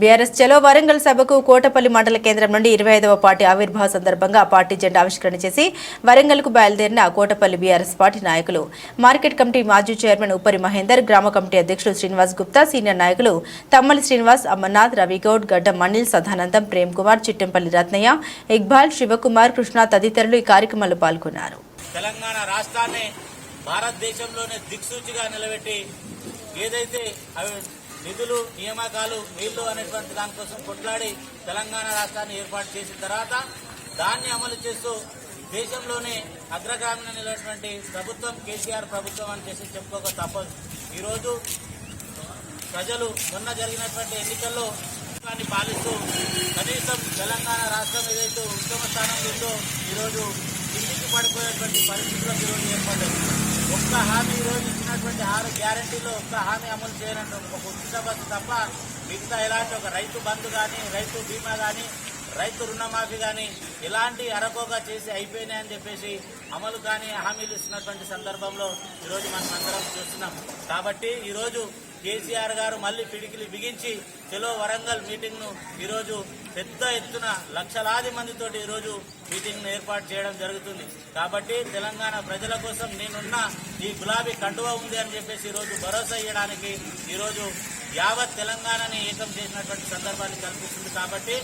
BRS చలో వరంగల్ సభకు కోటపల్లి మండల కేంద్రం నుండి ఇరవై ఐదవ పార్టీ ఆవిర్భావ సందర్భంగా పార్టీ జెండా ఆవిష్కరణ చేసి వరంగల్కు బయలుదేరిన కోటపల్లి బీఆర్ఎస్ పార్టీ నాయకులు. మార్కెట్ కమిటీ మాజీ చైర్మన్ ఉపరి మహేందర్ గ్రామ కమిటీ అధ్యక్షులు శ్రీనివాస్ గుప్తా సీనియర్ నాయకులు తమ్మలి శ్రీనివాస్ అమర్నాథ్ రవిగౌడ్ గడ్డ మణిల్ సదానందం ప్రేమ్ కుమార్ చిట్టంపల్లి రత్నయ్య ఇక్బాల్ శివకుమార్ కృష్ణ తదితరులు ఈ కార్యక్రమంలో పాల్గొన్నారు. తెలంగాణ రాష్ట్రాన్ని భారతదేశంలోనే దిక్సూచిగా నిలబెట్టి ఏదైతే నిధులు నియామకాలు వీళ్ళు అనేటువంటి దానికోసం కొట్లాడి తెలంగాణ రాష్ట్రాన్ని ఏర్పాటు చేసిన తర్వాత దాన్ని అమలు చేస్తూ దేశంలోనే అగ్రగామిన నిలబడినటువంటి ప్రభుత్వం కేసీఆర్ ప్రభుత్వం అని చేసి చెప్పుకోక తప్పదు. ఈరోజు ప్రజలు మొన్న జరిగినటువంటి ఎన్నికల్లో ప్రభుత్వాన్ని పాలిస్తూ కనీసం తెలంగాణ రాష్ట్రం ఏదైతే ఉత్తమ స్థానంలో ఉందో ఈరోజు ఇంటికి పడిపోయేటువంటి పరిస్థితులకు ఈరోజు ఏర్పడ్డాయి ఒక్క హామీ ఈరోజు ఇచ్చినటువంటి ఆరు గ్యారంటీలో ఒక్క హామీ అమలు చేయనట్టు ఒక ఉచిత బస్సు తప్ప మిగతా ఎలాంటి ఒక రైతు బంధు కానీ రైతు బీమా కానీ రైతు రుణమాఫీ కానీ ఇలాంటి అరకోగా చేసి అయిపోయినాయని చెప్పేసి అమలు కానీ హామీలు ఇస్తున్నటువంటి సందర్భంలో ఈరోజు మనం అందరం చూస్తున్నాం. కాబట్టి ఈరోజు కేసీఆర్ గారు మళ్ళీ పిడికిలి బిగించి చెలో వరంగల్ మీటింగ్ను ఈరోజు పెద్ద ఎత్తున లక్షలాది మందితోటి ఈరోజు మీటింగ్ను ఏర్పాటు చేయడం జరుగుతుంది. కాబట్టి తెలంగాణ ప్రజల కోసం నేనున్న ఈ గులాబీ కండువా ఉంది అని చెప్పేసి ఈరోజు భరోసా ఇవ్వడానికి ఈరోజు యావత్ తెలంగాణని ఏకం చేసినటువంటి సందర్భాన్ని కల్పిస్తుంది కాబట్టి